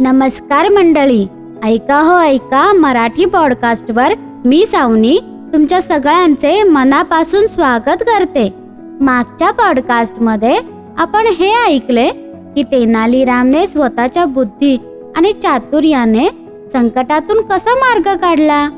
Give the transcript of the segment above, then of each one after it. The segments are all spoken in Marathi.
नमस्कार मंडळी. ऐका हो ऐका मराठी पॉडकास्टवर मी सावनी तुमच्या सगळ्यांचे मनापासून स्वागत करते. मागच्या पॉडकास्टमध्ये आपण हे ऐकले की तेनालीरामने स्वतःच्या बुद्धी आणि चातुर्याने संकटातून कसा मार्ग काढला?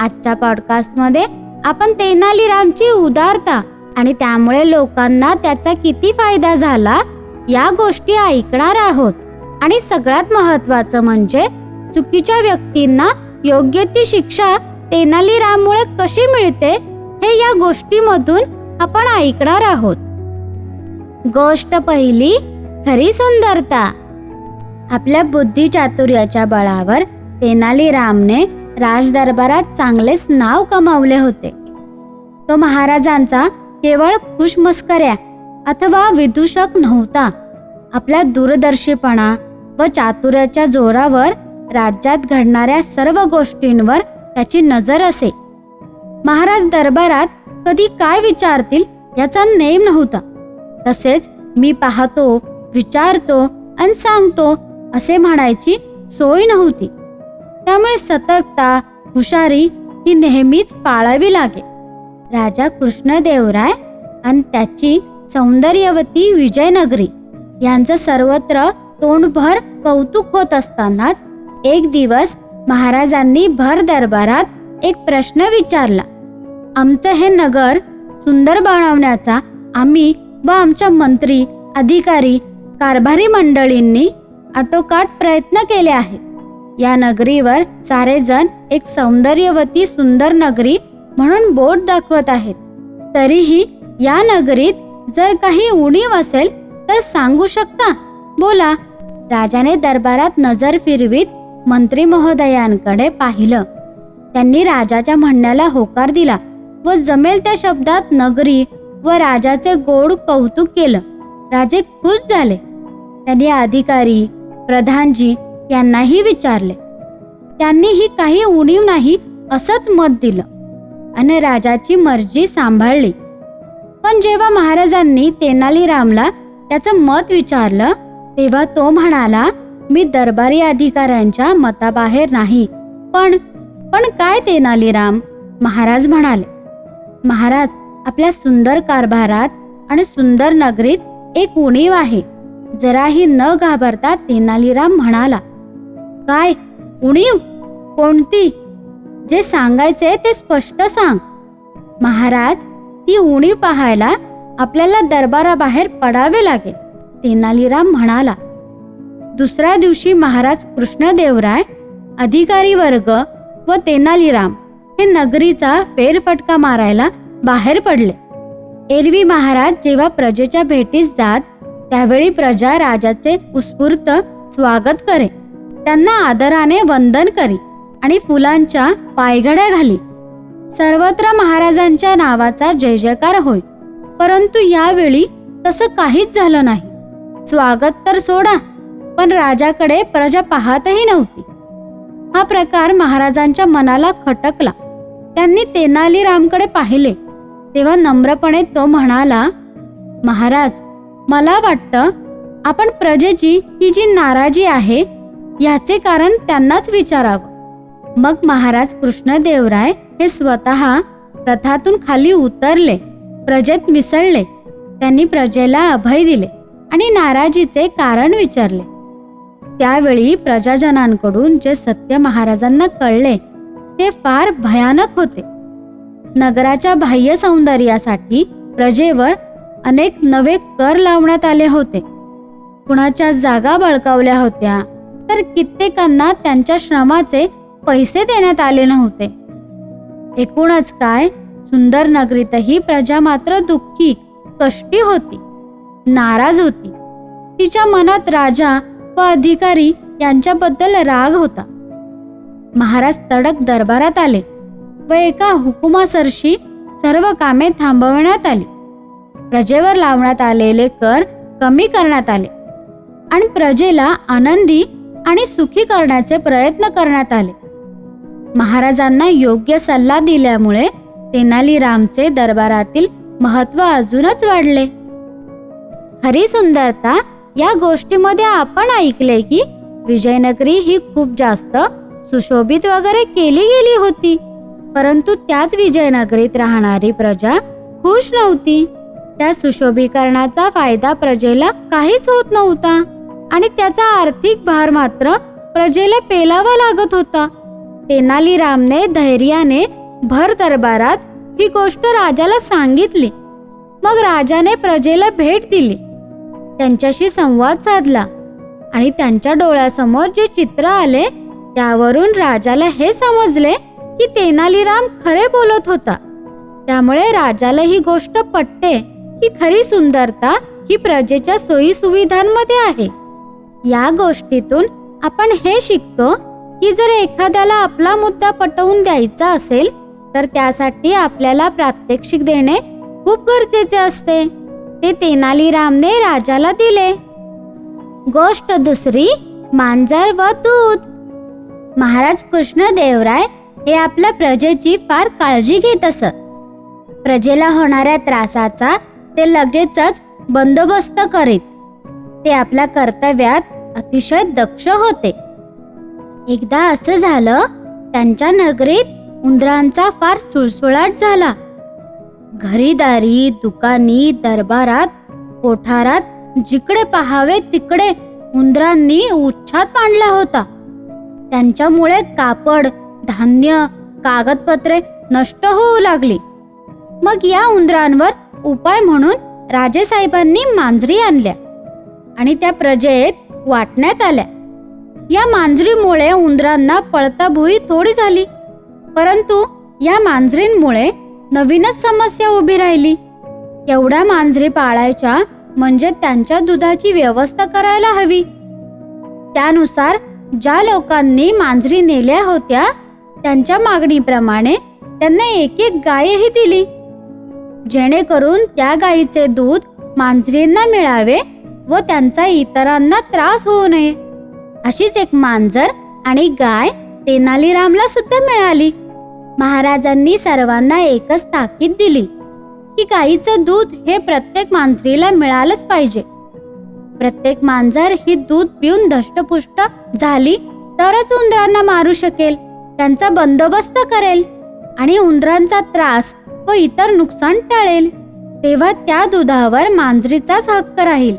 आजच्या पॉडकास्टमध्ये आपण तेनालीरामची उदारता आणि त्यामुळे लोकांना त्याचा किती फायदा झाला या गोष्टी ऐकणार आहोत. आणि सगळ्यात महत्वाचं म्हणजे चुकीच्या व्यक्तींना योग्य ती शिक्षा तेनालीराममुळे कशी मिळते हे या गोष्टीमधून आपण ऐकणार आहोत. गोष्ट पहिली खरी सुंदरता. आपल्या बुद्धी चातुर्याच्या बळावर तेनालीरामने राजदरबारात चांगलेच नाव कमावले होते. तो महाराजांचा केवळ खुशमस्कऱ्या अथवा विदूषक नव्हता. आपल्या दूरदर्शीपणा व चातुर्याच्या जोरावर राज्यात घडणाऱ्या सर्व गोष्टींवर त्याची नजर असे. महाराज दरबारात कधी काय विचारतील याचा नेम नव्हता. तसेच मी पाहतो विचारतो आणि सांगतो असे म्हणायची सोय नव्हती. त्यामुळे सतर्कता हुशारी ही नेहमीच पाळावी लागे. राजा कृष्णदेवराय आणि त्याची सौंदर्यवती विजयनगरी यांचं सर्वत्र तोंडभर कौतुक होत असतानाच एक दिवस महाराजांनी भर दरबारात एक प्रश्न विचारला आमचं हे नगर सुंदर बनवण्याचा आम्ही व आमच्या मंत्री अधिकारी कारभारी मंडळींनी आटोकाट प्रयत्न केले आहेत. या नगरीवर सारेजण एक सौंदर्यवती सुंदर नगरी म्हणून बोट दाखवत आहेत. तरीही या नगरीत जर काही उणीव असेल तर सांगू शकता? बोला. राजाने दरबारात नजर फिरवीत मंत्री महोदयांकडे पाहिलं. त्यांनी राजाच्या म्हणण्याला होकार दिला व जमेल त्या शब्दात नगरी व राजाचे गोड कौतुक केलं. राजे खुश झाले. त्यांनी अधिकारी प्रधानजी यांनाही विचारले. त्यांनी ही काही उणीव नाही असंच मत दिलं आणि राजाची मर्जी सांभाळली. पण जेव्हा महाराजांनी तेनालीरामला त्याचं मत विचारलं तेव्हा तो म्हणाला मी दरबारी अधिकाऱ्यांच्या मताबाहेर नाही पण पण काय तेनालीराम महाराज म्हणाले महाराज आपल्या सुंदर कारभारात आणि सुंदर नगरीत एक उणीव आहे. जराही न घाबरता तेनालीराम म्हणाला काय उणीव? कोणती? जे सांगायचे ते स्पष्ट सांग. महाराज ती उणीव पाहायला आपल्याला दरबाराबाहेर पडावे लागेल. तेनालीराम म्हणाला दुसऱ्या दिवशी महाराज कृष्णदेवराय अधिकारी वर्ग व तेनालीराम हे नगरीचा फेरफटका मारायला बाहेर पडले. एरवी महाराज जेव्हा प्रजेच्या भेटीस जात त्यावेळी प्रजा राजाचे उत्स्फूर्त स्वागत करे. त्यांना आदराने वंदन करी आणि फुलांच्या पायघड्या घाली. सर्वत्र महाराजांच्या नावाचा जय जयकार होय. परंतु यावेळी तसं काहीच झालं नाही. स्वागत तर सोडा पण राजाकडे प्रजा पाहतही नव्हती. हा प्रकार महाराजांच्या मनाला खटकला. त्यांनी तेनालीरामकडे पाहिले. तेव्हा नम्रपणे तो म्हणाला महाराज मला वाटतं आपण प्रजेची ही जी नाराजी आहे याचे कारण त्यांनाच विचारावं. मग महाराज कृष्णदेवराय हे स्वतः रथातून खाली उतरले. प्रजेत मिसळले. त्यांनी प्रजेला अभय दिले. आणि नाराजीचे कारण विचारले. त्यावेळी प्रजाजनांकडून जे सत्य महाराजांना कळले ते फार भयानक होते. नगराच्या बाह्य सौंदर्यासाठी प्रजेवर अनेक नवे कर लावण्यात आले होते. कुणाच्या जागा बळकावल्या होत्या तर कित्येकांना त्यांच्या श्रमाचे पैसे देण्यात आले नव्हते. एकूणच काय सुंदर नगरीतही प्रजा मात्र दुःखी कष्टी होती. नाराज होती. तिच्या मनात राजा व अधिकारी यांच्याबद्दल राग होता. महाराज तडक दरबारात आले व एका हुकुमासरशी सर्व कामे थांबवण्यात आली. प्रजेवर लावण्यात आलेले कर कमी करण्यात आले आणि प्रजेला आनंदी आणि सुखी करण्याचे प्रयत्न करण्यात आले. महाराजांना योग्य सल्ला दिल्यामुळे तेनालीरामचे दरबारातील महत्त्व अजूनच वाढले. खरी सुंदरता या गोष्टीमध्ये आपण ऐकले की विजयनगरी ही खूप जास्त सुशोभित वगैरे केली गेली होती. परंतु त्याच विजयनगरीत राहणारी प्रजा खुश नव्हती. त्या सुशोभीकरणाचा फायदा प्रजेला काहीच होत नव्हता आणि त्याचा आर्थिक भार मात्र प्रजेला पेलावा लागत होता. तेनालीरामने धैर्याने भर दरबारात ही गोष्ट राजाला सांगितली. मग राजाने प्रजेला भेट दिली. त्यांच्याशी संवाद साधला आणि त्यांच्या डोळ्यासमोर जे चित्र आले त्यावरून राजाला हे समजले की तेनालीराम खरे बोलत होता. त्यामुळे राजाला ही गोष्ट पटते की खरी सुंदरता ही प्रजेच्या सोयी सुविधांमध्ये आहे. या गोष्टीतून आपण हे शिकतो की जर एखाद्याला आपला मुद्दा पटवून द्यायचा असेल तर त्यासाठी आपल्याला प्रात्यक्षिक देणे खूप गरजेचे असते. ते तेनालीरामने राजाला दिले. गोष्ट दुसरी मांजर व दूध. महाराज कृष्णदेवराय हे आपल्या प्रजेची फार काळजी घेत असत. प्रजेला होणाऱ्या त्रासाचा ते लगेचच बंदोबस्त करीत. ते आपल्या कर्तव्यात अतिशय दक्ष होते. एकदा असं झालं त्यांच्या नगरीत उंदरांचा फार सुळसुळाट झाला. घरीदारी दुकानी दरबारात कोठारात जिकडे पहावे तिकडे उंदरांनी उच्छाद मांडला होता. त्यांच्यामुळे कापड धान्य कागदपत्रे नष्ट होऊ लागली. मग या उंदरांवर उपाय म्हणून राजेसाहेबांनी मांजरी आणल्या आणि त्या प्रजेत वाटण्यात आल्या. या मांजरीमुळे उंदरांना पळताभुई थोडी झाली परंतु या मांजरींमुळे नवीनच समस्या उभी राहिली. एवढ्या मांजरी पाळायच्या म्हणजे त्यांच्या दुधाची व्यवस्था करायला हवी. त्यानुसार ज्या लोकांनी मांजरी नेल्या होत्या त्यांच्या मागणीप्रमाणे त्यांना एक एक गायही दिली. जेणेकरून त्या गायीचे दूध मांजरींना मिळावे व त्यांचा इतरांना त्रास होऊ नये. अशीच एक मांजर आणि गाय तेनालीरामला सुद्धा मिळाली. महाराजांनी सर्वांना एकच ताकीद दिली की गाईचं दूध हे प्रत्येक मांजरीला मिळालंच पाहिजे. प्रत्येक मांजर ही दूध पिऊन धष्टपुष्ट झाली तरच उंदरांना मारू शकेल त्यांचा बंदोबस्त करेल आणि उंदरांचा त्रास व इतर नुकसान टाळेल तेव्हा त्या दुधावर मांजरीचाच हक्क राहील.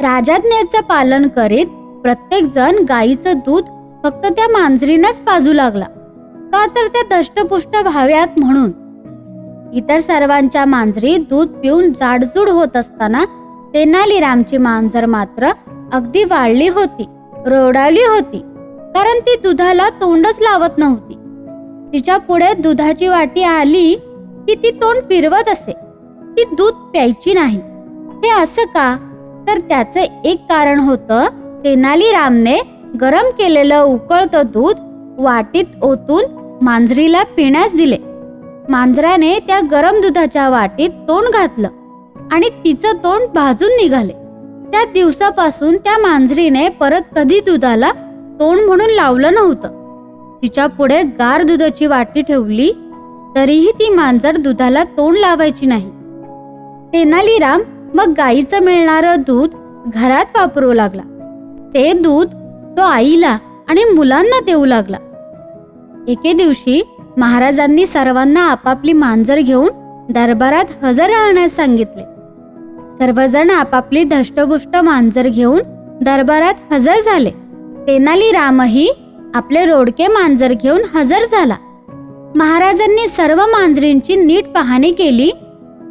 राजाज्ञेचं पालन करीत प्रत्येक जण गाईचं दूध फक्त त्या मांजरीनंच पाजू लागला. का तर त्या दष्टपुष्ट व्हाव्यात म्हणून? इतर सर्वांच्या मांजरी दूध पिऊन जाडजूड होत असताना तेनालीरामची मांजर मात्र अगदी वाढली होती रोडावली होती कारण ती दुधाला तोंडच लावत नव्हती. तिच्या पुढे दुधाची वाटी आली की ती तोंड फिरवत असे. ती दूध प्यायची नाही. हे असं का? तर त्याचे एक कारण होतं तेनालीरामने गरम केलेलं उकळतं दूध वाटीत ओतून मांजरीला पिण्यास दिले. मांजराने त्या गरम दुधाच्या वाटीत तोंड घातलं आणि तिचं तोंड भाजून निघाले. त्या दिवसापासून त्या मांजरीने परत कधी दुधाला तोंड म्हणून लावलं नव्हतं. तिच्या पुढे गार दुधाची वाटी ठेवली तरीही ती मांजर दुधाला तोंड लावायची नाही. तेनालीराम मग गाईचं मिळणारं दूध घरात वापरू लागला. ते दूध तो आईला आणि मुलांना देऊ लागला. एके दिवशी महाराजांनी सर्वांना आपापली मांजर घेऊन दरबारात हजर राहण्यास सांगितले. सर्वजण आपापली धष्टपुष्ट मांजर घेऊन दरबारात हजर झाले. तेनालीरामही आपले रोडके मांजर घेऊन हजर झाला. महाराजांनी सर्व मांजरींची नीट पाहणी केली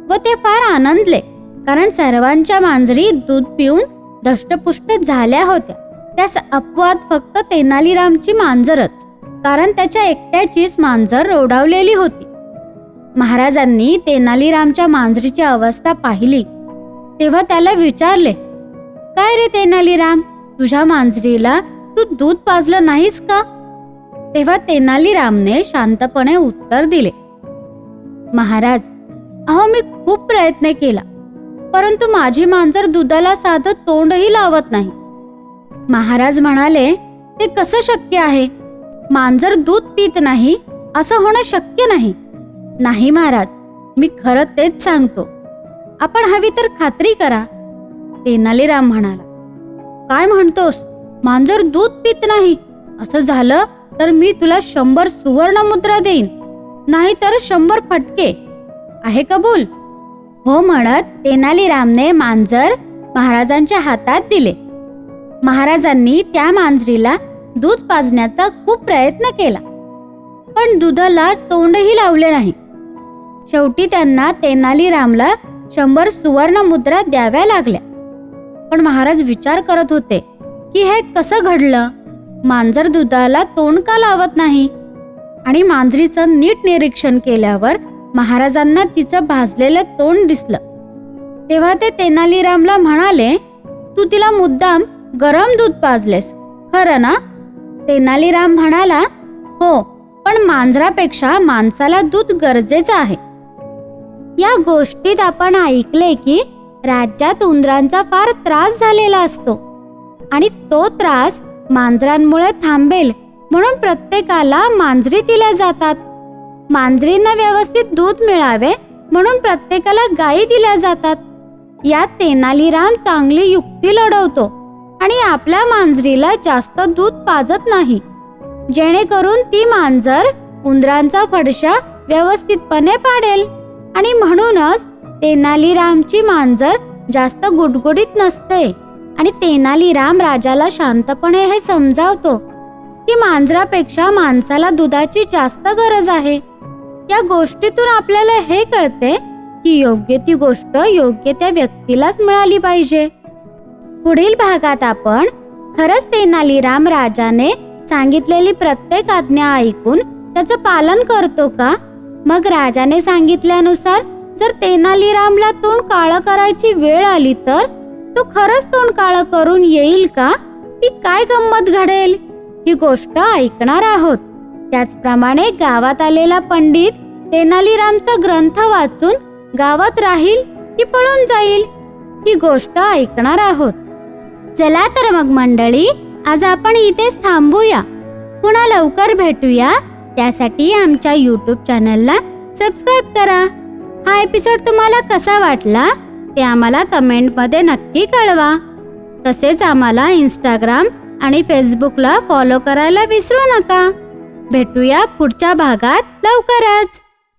व ते फार आनंदले कारण सर्वांच्या मांजरी दूध पिऊन धष्टपुष्ट झाल्या होत्या. त्यास अपवाद फक्त तेनालीरामची मांजरच. कारण त्याच्या एकट्याचीच मांजर रोडावलेली होती. महाराजांनी तेनालीरामच्या मांजरीची अवस्था पाहिली. तेव्हा त्याला विचारले काय रे तेनालीराम तुझ्या मांजरीला तू दूध पाजलं नाहीस का? तेव्हा तेनालीरामने शांतपणे उत्तर दिले महाराज अहो मी खूप प्रयत्न केला परंतु माझी मांजर दुधाला साधं तोंडही लावत नाही. महाराज म्हणाले ते कसं शक्य आहे? मांजर दूध पित नाही असं होणं शक्य नाही. नाही महाराज मी खरं तेच सांगतो. आपण हवी तर खात्री करा. तेनालीराम म्हणाला. काय म्हणतोस? मांजर दूध पित नाही. असं झालं तर मी तुला शंभर सुवर्ण मुद्रा देईन. नाहीतर शंभर फटके. आहे कबूल? हो म्हणत तेनालीरामने मांजर महाराजांच्या हातात दिले. महाराजांनी त्या मांजरीला दूध पाजण्याचा खूप प्रयत्न केला. पण दुधाला तोंडही लावले नाही. शेवटी त्यांना तेनालीरामला शंभर सुवर्ण मुद्रा द्याव्या लागल्या. पण महाराज विचार करत होते की हे कसं घडलं? मांजर दुधाला तोंड का लावत नाही? आणि मांजरीचं नीट निरीक्षण केल्यावर महाराजांना तिचं भाजलेलं तोंड दिसलं. तेव्हा ते तेनालीरामला म्हणाले तू तिला मुद्दाम गरम दूध पाजलेस खरं ना? तेनालीराम म्हणाला हो पण मांजरापेक्षा माणसाला दूध गरजेचं आहे. या गोष्टीत आपण ऐकले की राज्यात उंदरांचा फार त्रास झालेला असतो आणि तो त्रास मांजरांमुळे थांबेल म्हणून प्रत्येकाला मांजरी दिल्या जातात. मांजरींना व्यवस्थित दूध मिळावे म्हणून प्रत्येकाला गायी दिल्या जातात. यात तेनालीराम चांगली युक्ती लढवतो. आणि आपल्या मांजरीला जास्त दूध पाजत नाही. जेणेकरून ती मांजर उंदरांचा फडशा व्यवस्थितपणे पाडेल. आणि म्हणूनच तेनालीरामची मांजर जास्त गुडगुडीत नसते. आणि तेनालीराम राजाला शांतपणे हे समजावतो की मांजरापेक्षा माणसाला दुधाची जास्त गरज आहे. या गोष्टीतून आपल्याला हे कळते की योग्य ती गोष्ट योग्य त्या व्यक्तीलाच मिळाली पाहिजे. पुढील भागात आपण खरंच तेनालीराम राजाने सांगितलेली प्रत्येक आज्ञा ऐकून त्याचं पालन करतो का? मग राजाने सांगितल्यानुसार जर तेनालीरामला तोंड काळं करायची वेळ आली तर तो खरंच तोंड काळं करून येईल का? ती काय गंमत घडेल? ही गोष्ट ऐकणार आहोत. त्याचप्रमाणे गावात आलेला पंडित तेनालीरामचा ग्रंथ वाचून गावात राहील की पळून जाईल? ही गोष्ट ऐकणार आहोत. चला तर मग मंडळी आज आपण इथेच थांबूया. पुन्हा लवकर भेटूया. त्यासाठी आमच्या यूट्यूब चॅनलला सबस्क्राईब करा. हा एपिसोड तुम्हाला कसा वाटला ते आम्हाला कमेंटमध्ये नक्की कळवा. तसेच आम्हाला इंस्टाग्राम आणि फेसबुकला फॉलो करायला विसरू नका. भेटूया पुढच्या भागात लवकरच.